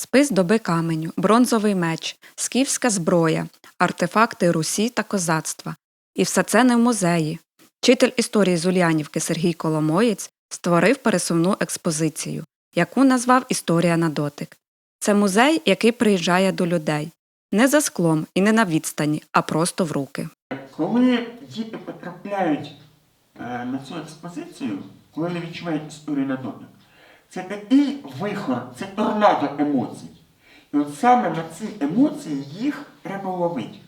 спис доби каменю, бронзовий меч, скіфська зброя, артефакти Русі та козацтва. І все це не в музеї. Вчитель історії з Ульянівки Сергій Коломоєць створив пересувну експозицію, яку назвав Історія на дотик. Це музей, який приїжджає до людей не за склом і не на відстані, а просто в руки. Коли діти потрапляють е, на цю експозицію, коли вони відчувають історію на дотик, це такий вихор, це торнадо емоцій. І от саме на ці емоції їх треба ловити.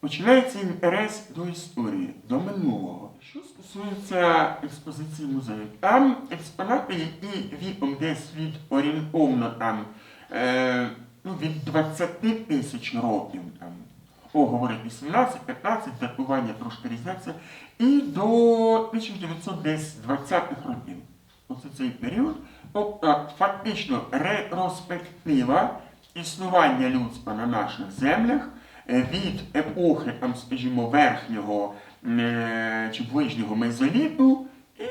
Починається інтерес до історії, до минулого. Що стосується експозиції музею, там експонати, які віком десь від орієнтовно там, е, ну, від 20 тисяч років. Там, о, говорить 18-15, датування трошки різняться, і до 1920-х років. Оце цей період. Тобто фактично ретроспектива існування людства на наших землях е, від епохи, там, скажімо, верхнього е, чи ближнього мезоліту і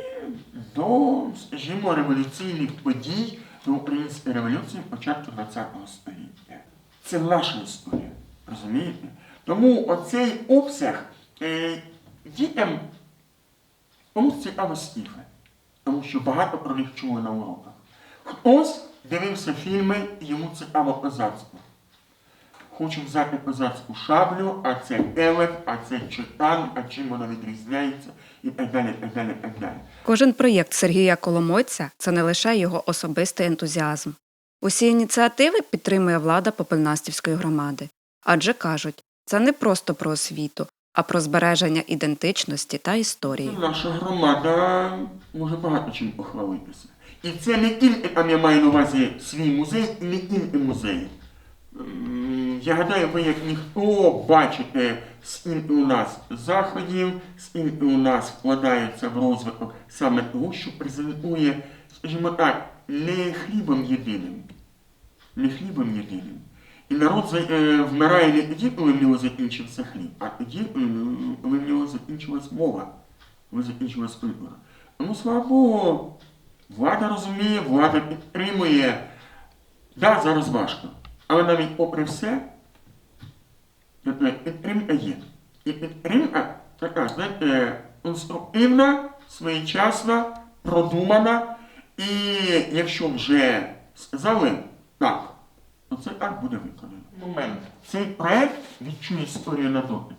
до, скажімо, революційних подій до української революції початку ХХ століття. Це наша історія, розумієте? Тому оцей обсяг е, дітям комусь цікаво скіфи, тому що багато про них чули на уроках. Хтось дивився фільми, і йому цікаво козацтво. Хочу взяти козацьку шаблю, а це елеф, а це читан, а чим воно відрізняється, і так далі, так далі, так далі. Кожен проєкт Сергія Коломойця це не лише його особистий ентузіазм. Усі ініціативи підтримує влада Попельнастівської громади. Адже кажуть, це не просто про освіту, а про збереження ідентичності та історії. Наша громада може багато чим похвалитися. І це не тільки там я маю на увазі свій музей, і не тільки музей. Я гадаю, ви як ніхто бачите, скільки у нас заходів, скільки у нас вкладається в розвиток саме того, що презентує, скажімо так, не хлібом єдиним. Не хлібом єдиним. І народ е, вмирає не тоді, коли в нього закінчився хліб, а тоді, коли в нього закінчилась мова, коли закінчилась культура. Тому, слава Богу, влада розуміє, влада підтримує. Да, зараз важко. Але навіть попри все, підтримка є. І підтримка така, знаєте, конструктивна, своєчасна, продумана. І якщо вже сказали так, це так буде виконано. Момент. Цей проект відчує історію на дотик.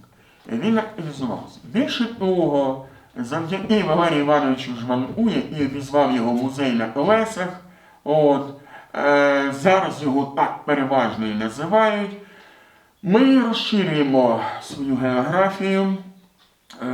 Він активізувався. Більше того, завдяки Валерію Івановичу Жванку, який обізвав його музей на колесах, от, е, зараз його так переважно і називають. Ми розширюємо свою географію. Е,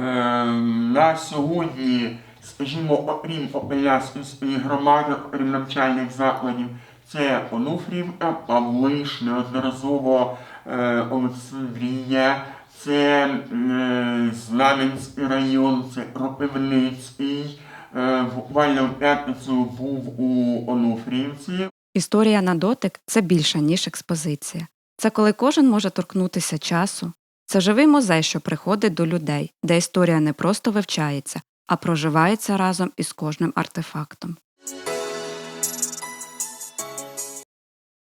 на сьогодні, скажімо, окрім Опелясківської громади, окрім навчальних закладів, це Онуфрівка, Павлиш, неодноразово е, Олександрія, це е, Знаменський район, це Кропивницький. Е, буквально в п'ятницю був у Онуфрівці. Історія на дотик це більше, ніж експозиція. Це коли кожен може торкнутися часу. Це живий музей, що приходить до людей, де історія не просто вивчається, а проживається разом із кожним артефактом.